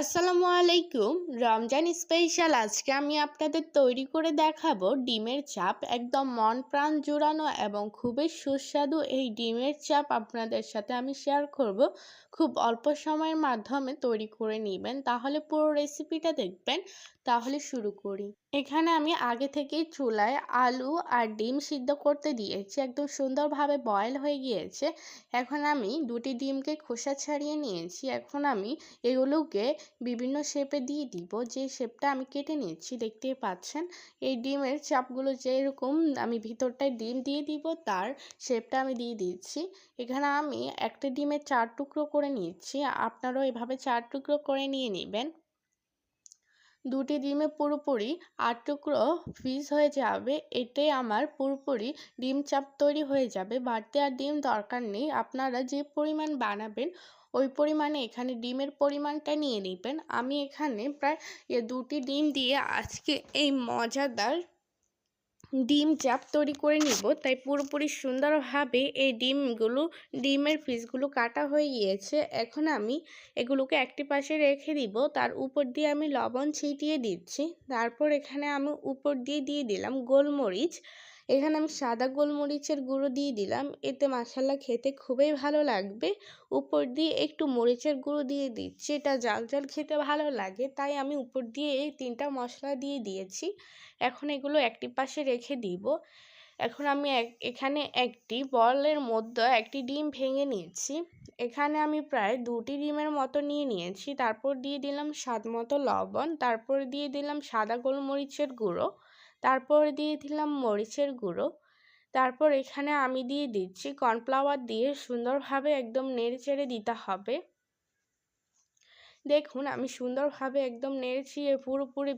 আসসালামু আলাইকুম। রমজান স্পেশাল আজকে আমি আপনাদের তৈরি করে দেখাবো ডিমের চাপ একদম মন প্রাণ জুড়ানো এবং খুবই সুস্বাদু এই ডিমের চাপ আপনাদের সাথে আমি শেয়ার করব। খুব অল্প সময়ের মাধ্যমে তৈরি করে নেবেন। তাহলে পুরো রেসিপিটা দেখবেন। তাহলে শুরু করি। এখানে আমি আগে থেকেই চুলায় আলু আর ডিম সিদ্ধ করতে দিয়েছি। একদম সুন্দরভাবে বয়েল হয়ে গিয়েছে। এখন আমি দুটি ডিমকে খোসা ছাড়িয়ে নিয়েছি। এখন আমি এগুলোকে বিভিন্ন শেপে দিয়ে দিব। যে শেপটা আমি কেটে নিয়েছি, দেখতেই পাচ্ছেন, এই ডিমের চাপগুলো যেরকম আমি ভিতরটায় ডিম দিয়ে দিব, তার শেপটা আমি দিয়ে দিচ্ছি এখানে আমি একটা ডিমের চার টুকরো করে নিচ্ছি আপনারাও এভাবে চার টুকরো করে নিয়ে নেবেন। দুটি ডিমে পুরোপুরি আট টুকরো পিস হয়ে যাবে, এতে আমার পুরোপুরি ডিম চাপ তৈরি হয়ে যাবে। বাড়তি আর ডিম দরকার নেই, আপনারা যে পরিমাণ বানাবেন ওই পরিমাণে এখানে ডিমের পরিমাণটা নিয়ে নেবেন। আমি এখানে প্রায় দুটি ডিম দিয়ে আজকে এই মজাদার ডিম চাপ তৈরি করে নিব। তাই পুরোপুরি সুন্দরভাবে এই ডিমগুলো, ডিমের পিসগুলো কাটা হয়ে গিয়েছে। এখন আমি এগুলোকে একটি পাশে রেখে দিব। তার উপর দিয়ে আমি লবণ ছিটিয়ে দিচ্ছি। তারপর এখানে আমি উপর দিয়ে দিয়ে দিলাম গোলমরিচ। এখানে আমি সাদা গোলমরিচের গুঁড়ো দিয়ে দিলাম। এতে মশালা খেতে খুবই ভালো লাগবে। উপর দিয়ে একটু মরিচের গুঁড়ো দিয়ে দিচ্ছি। এটা জাল জাল খেতে ভালো লাগে, তাই আমি উপর দিয়ে এই তিনটা মশলা দিয়ে দিয়েছি। এখন এগুলো একটি পাশে রেখে দিব। এখন আমি এখানে একটি বলের মধ্যে একটি ডিম ভেঙে নিয়েছি। এখানে আমি প্রায় দুটি ডিমের মতো নিয়ে নিয়েছি। তারপর দিয়ে দিলাম স্বাদ মতো লবণ। তারপর দিয়ে দিলাম সাদা গোলমরিচের গুঁড়ো। তারপর দিয়ে দিলাম মরিচের গুঁড়ো। তারপর এখানে আমি দিয়ে দিচ্ছি কর্নফ্লাওয়ার দিয়ে সুন্দরভাবে একদম নেড়ে চেড়ে দিতে হবে। দেখুন, আমি সুন্দরভাবে একদম নেড়েছি পুরোপুরি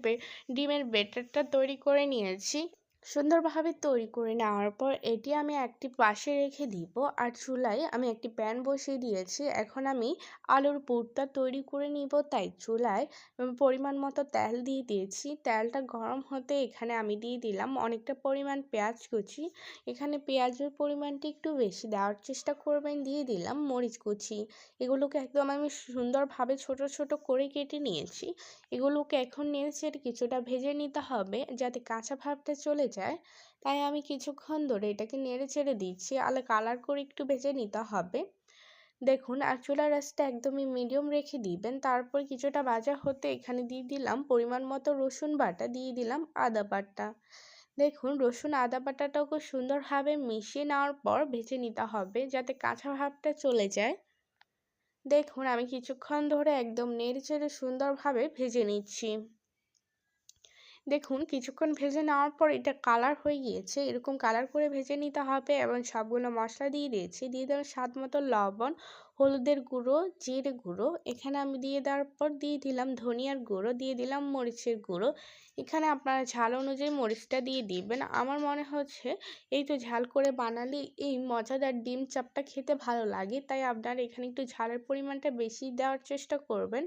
ডিমের বেটারটা তৈরি করে নিয়েছি। সুন্দরভাবে তৈরি করে নেওয়ার পর এটি আমি একটি পাশে রেখে দিব আর চুলায় আমি একটি প্যান বসিয়ে দিয়েছি। এখন আমি আলুর পুরটা তৈরি করে নিব, তাই চুলায় পরিমাণ মতো তেল দিয়ে দিয়েছি। তেলটা গরম হতে এখানে আমি দিয়ে দিলাম অনেকটা পরিমাণ পেঁয়াজ কুচি। এখানে পেঁয়াজের পরিমাণটি একটু বেশি দেওয়ার চেষ্টা করবেন, দিয়ে দিলাম মরিচ কুচি। এগুলোকে একদম আমি সুন্দরভাবে ছোট ছোট করে কেটে নিয়েছি। এগুলোকে এখন নেড়ে কিছুটা ভেজে নিতে হবে যাতে কাঁচা ভাবটা চলে যায়। তাই আমি কিছুক্ষণ ধরে এটাকে নেড়ে ছেড়ে দিচ্ছি। আলো কালার করে একটু ভেজে নিতে হবে। দেখুন আর চুলার রাসটা একদমই মিডিয়াম রেখে দিবেন। তারপর কিছুটা ভাজা হতে এখানে দিয়ে দিলাম পরিমাণ মতো রসুন বাটা, দিয়ে দিলাম আদা বাটা। দেখুন, রসুন, আদা বাটাটাও খুব সুন্দরভাবে মিশিয়ে নেওয়ার পর ভেজে নিতে হবে যাতে কাঁচা ভাবটা চলে যায়। দেখুন, আমি কিছুক্ষণ ধরে একদম নেড়ে চেড়ে সুন্দরভাবে ভেজে নিচ্ছি। দেখুন, কিছুক্ষণ ভেজে নেওয়ার পর এটা কালার হয়ে গিয়েছে। এরকম কালার করে ভেজে নিতে হবে এবং সবগুলো মশলা দিয়ে দিয়েছি। দিয়ে দেওয়ার স্বাদ মতো লবণ, হলুদের গুঁড়ো, জিরে গুঁড়ো। এখানে আমি দিয়ে দেওয়ার পর দিয়ে দিলাম ধনিয়ার গুঁড়ো, দিয়ে দিলাম মরিচের গুঁড়ো। এখানে আপনারা ঝাল অনুযায়ী মরিচটা দিয়ে দিবেন। আমার মনে হচ্ছে এই তো ঝাল করে বানালে এই মজাদার ডিম চাপটা খেতে ভালো লাগে। তাই আপনারা এখানে একটু ঝালের পরিমাণটা বেশি দেওয়ার চেষ্টা করবেন।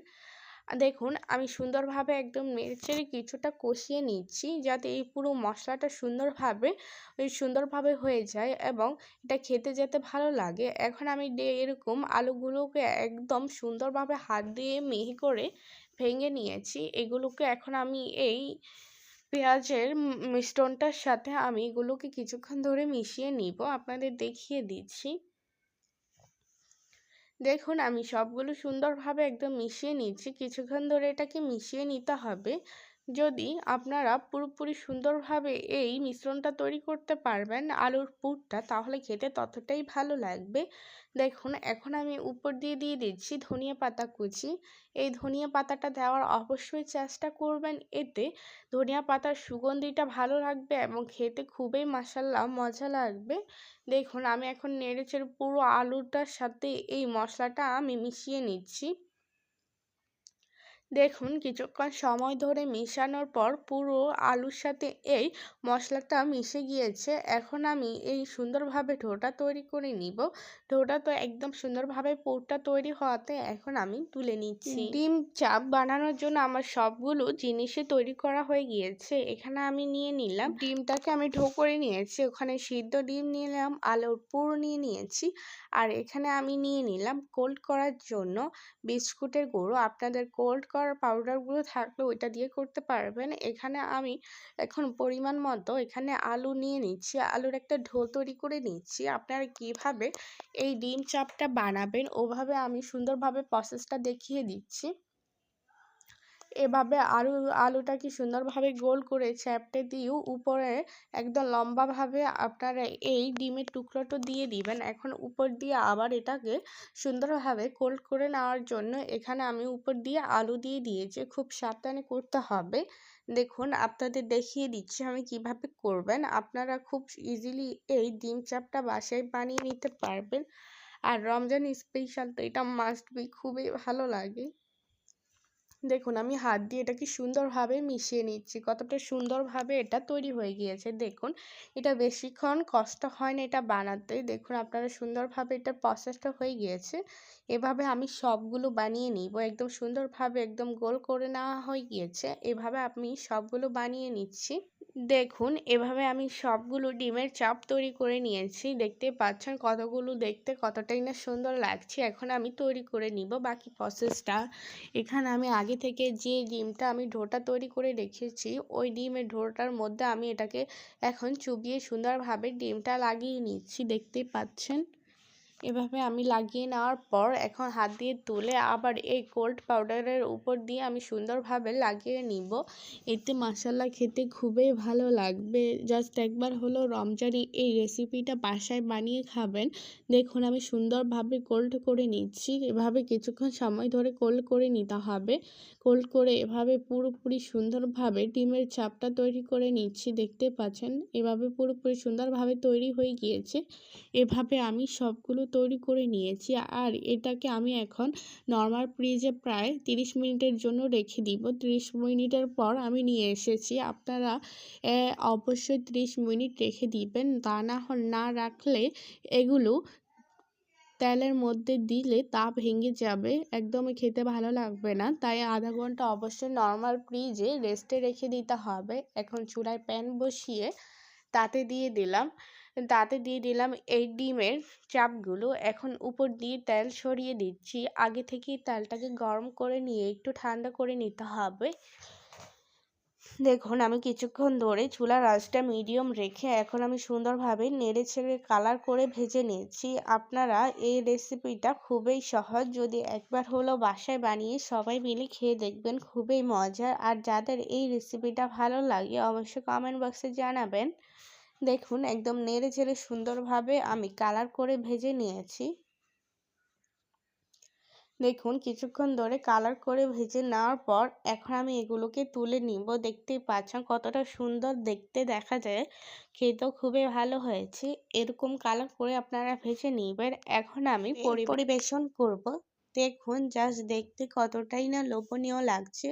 দেখুন, আমি সুন্দরভাবে একদম নেড়েচেড়ে কিছুটা কষিয়ে নিচ্ছি যাতে এই পুরো মশলাটা সুন্দরভাবে সুন্দরভাবে হয়ে যায় এবং এটা খেতে যেতে ভালো লাগে। এখন আমি এরকম আলুগুলোকে একদম সুন্দরভাবে হাত দিয়ে মিহি করে ভেঙে নিয়েছি। এগুলোকে এখন আমি এই পেঁয়াজের মিশ্রণটার সাথে আমি এগুলোকে কিছুক্ষণ ধরে মিশিয়ে নিব। আপনাদের দেখিয়ে দিচ্ছি। দেখুন আমি সবগুলো সুন্দরভাবে একদম মিশিয়ে নিচ্ছি। কিছুক্ষণ ধরে এটাকে মিশিয়ে নিতে হবে। যদি আপনারা পুরোপুরি সুন্দরভাবে এই মিশ্রণটা তৈরি করতে পারবেন আলুর পুরটা, তাহলে খেতে ততটাই ভালো লাগবে। দেখুন, এখন আমি উপর দিয়ে দিয়ে দিচ্ছি ধনিয়া পাতা কুচি। এই ধনিয়া পাতাটা দেওয়ার অবশ্যই চেষ্টা করবেন। এতে ধনিয়া পাতার সুগন্ধিটা ভালো লাগবে এবং খেতে খুবই মাসাল্লা মজা লাগবে। দেখুন, আমি এখন নেড়েচেড়ে পুরো আলুটার সাথে এই মশলাটা আমি মিশিয়ে নিচ্ছি। দেখুন কিছুক্ষণ সময় ধরে মেশানোর পর পুরো আলুর সাথে এই মশলাটা মিশে গিয়েছে। এখন আমি এই সুন্দরভাবে ঢোটা তৈরি করে নিব। ঢোটা তো একদম সুন্দরভাবে পুরটা তৈরি হওয়াতে এখন আমি তুলে নিচ্ছি। ডিম চাপ বানানোর জন্য আমার সবগুলো জিনিসে তৈরি করা হয়ে গিয়েছে। এখানে আমি নিয়ে নিলাম। ডিমটাকে আমি ঢো করে নিয়েছি। ওখানে সিদ্ধ ডিম নিয়ে নিলাম আলুর পুর নিয়ে নিয়েছি। আর এখানে আমি নিয়ে নিলাম কোল্ড করার জন্য বিস্কুটের গুঁড়ো। আপনাদের কোল্ড করার পাউডারগুলো থাকলে ওইটা দিয়ে করতে পারবেন। এখানে আমি এখন পরিমাণ মতো এখানে আলু নিয়ে নিচ্ছি। আলুর একটা ঢোল তৈরি করে নিচ্ছি। আপনারা কীভাবে এই ডিম চাপটা বানাবেন, ওভাবে আমি সুন্দরভাবে প্রসেসটা দেখিয়ে দিচ্ছি। এভাবে আলু আলুটাকে সুন্দরভাবে গোল করে চ্যাপটে দিয়েও উপরে একদম লম্বাভাবে আপনারা এই ডিমের টুকরোটা দিয়ে দিবেন। এখন উপর দিয়ে আবার এটাকে সুন্দরভাবে কোল্ড করে নেওয়ার জন্য এখানে আমি উপর দিয়ে আলু দিয়ে দিয়েছি। খুব সাবধানে করতে হবে। দেখুন, আপনাদের দেখিয়ে দিচ্ছি আমি কীভাবে করবেন। আপনারা খুব ইজিলি এই ডিম চাপটা বাসায় বানিয়ে নিতে পারবেন। আর রমজান স্পেশাল তো এটা মাস্ট বি খুবই ভালো লাগে। দেখুন, আমি হাত দিয়ে এটাকে সুন্দরভাবে মিশিয়ে নিচ্ছি। কতটা সুন্দরভাবে এটা তৈরি হয়ে গিয়েছে, দেখুন। এটা বেশিক্ষণ কষ্ট হয় না এটা বানাতে। দেখুন, আপনারা সুন্দরভাবে এটা প্রসেসটা হয়ে গিয়েছে। এভাবে আমি সবগুলো বানিয়ে নিব। একদম সুন্দরভাবে একদম গোল করে নেওয়া হয়ে গিয়েছে। এভাবে আমি সবগুলো বানিয়ে নিচ্ছি। দেখুন, এভাবে আমি সবগুলো ডিমের চাপ তৈরি করে নিয়েছি। দেখতে পাচ্ছেন কতগুলো দেখতে কতটাই না সুন্দর লাগছে। এখন আমি তৈরি করে নিব বাকি প্রসেসটা এখানে আমি আগে থেকে যে ডিমটা আমি ঢোটা তৈরি করে রেখেছি, ওই ডিমের ঢোটার মধ্যে আমি এটাকে এখন চুবিয়ে সুন্দরভাবে ডিমটা লাগিয়ে নিচ্ছি। দেখতে পাচ্ছেন? এভাবে আমি লাগিয়ে নেওয়ার পর এখন হাত দিয়ে তুলে আবার এই কোল্ড পাউডারের উপর দিয়ে আমি সুন্দরভাবে লাগিয়ে নিব। এতে মশালা খেতে খুবই ভালো লাগবে। জাস্ট একবার হলো রমজানি এই রেসিপিটা বাসায় বানিয়ে খাবেন। দেখুন আমি সুন্দরভাবে কোল্ড করে নিচ্ছি। এভাবে কিছুক্ষণ সময় ধরে কোল্ড করে নিতে হবে। কোল্ড করে এভাবে পুরোপুরি সুন্দরভাবে ডিমের চাপটা তৈরি করে নিচ্ছি, দেখতে পাচ্ছেন? এভাবে পুরোপুরি সুন্দরভাবে তৈরি হয়ে গিয়েছে। এভাবে আমি সবগুলো তৈরি করে নিয়েছি। আর এটাকে আমি এখন নর্মাল ফ্রিজে প্রায় তিরিশ মিনিটের জন্য রেখে দিব। তিরিশ মিনিটের পর আমি নিয়ে এসেছি। আপনারা অবশ্যই ত্রিশ মিনিট রেখে দিবেন। তা না না রাখলে এগুলো তেলের মধ্যে দিলে তা ভেঙে যাবে। একদমই খেতে ভালো লাগবে না। তাই আধা ঘণ্টা অবশ্যই নর্মাল ফ্রিজে রেস্টে রেখে দিতে হবে। এখন চুলায় প্যান বসিয়ে তাতে দিয়ে দিলাম। তাতে দিয়ে দিলাম এই ডিমের চাপগুলো। এখন উপর দিয়ে তেল সরিয়ে দিচ্ছি। আগে থেকেই তেলটাকে গরম করে নিয়ে একটু ঠান্ডা করে নিতে হবে। দেখুন, আমি কিছুক্ষণ ধরে চুলার আঁচটা মিডিয়াম রেখে এখন আমি সুন্দরভাবে নেড়ে ছেড়ে কালার করে ভেজে নিয়েছি আপনারা এই রেসিপিটা খুবই সহজ, যদি একবার হলো বাসায় বানিয়ে সবাই মিলে খেয়ে দেখবেন, খুবই মজার। আর যাদের এই রেসিপিটা ভালো লাগে, অবশ্যই কমেন্ট বক্সে জানাবেন। দেখুন একদম নেড়ে চেড়ে সুন্দরভাবে আমি কালার করে ভেজে নিয়েছি। দেখুন কিছুক্ষণ ধরে কালার করে ভেজে নেওয়ার পর এখন আমি এগুলোকে তুলে নিব। দেখতেই পাচ্ছেন কতটা সুন্দর দেখতে দেখা যায়। খেতেও খুবই ভালো হয়েছে। এরকম কালার করে আপনারা ভেজে নিবেন। এখন আমি পরিবেশন করব। দেখুন জাস্ট দেখতে কতটাই না লোভনীয় লাগছে।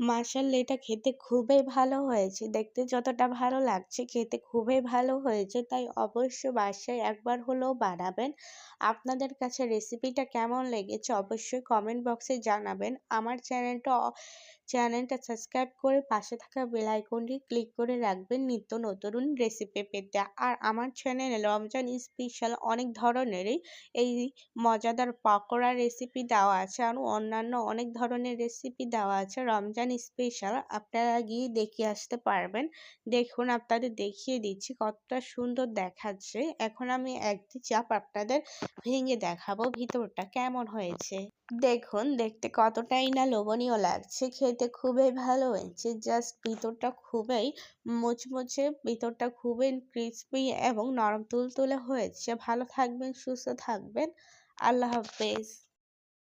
মার্শাল্লাহ এটা খেতে খুবই ভালো হয়েছে। দেখতে যতটা ভালো লাগছে খেতে খুবই ভালো হয়েছে। তাই অবশ্য বাসায় একবার হলেও বানাবেন। আপনাদের কাছে রেসিপিটা কেমন লেগেছে অবশ্যই কমেন্ট বক্সে জানাবেন। আমার চ্যানেলটা চ্যানেলটা সাবস্ক্রাইব করে পাশে থাকা বেল আইকনটি ক্লিক করে রাখবেন নিত্য নতুন রেসিপি পেতে। আর আমার চ্যানেলে রমজান স্পেশাল অনেক ধরনেরই এই মজাদার পকোড়া রেসিপি দেওয়া আছে আর অন্যান্য অনেক ধরনের রেসিপি দেওয়া আছে। রমজান স্পেশাল আপনারা গিয়ে দেখে আসতে পারবেন। দেখুন, আপনাদের দেখিয়ে দিচ্ছি কতটা সুন্দর দেখাচ্ছে। এখন আমি একটি চাপ আপনাদের ভেঙে দেখাবো ভিতরটা কেমন হয়েছে। দেখুন, দেখতে কতটাই না লোভনীয় লাগছে খেতে খুবই ভালো হয়েছে। জাস্ট ভিতরটা খুবই মুচমুচে, ভিতরটা খুবই ক্রিসপি এবং নরম তুলতুলে হয়েছে। ভালো থাকবেন, সুস্থ থাকবেন। আল্লাহ হাফেজ।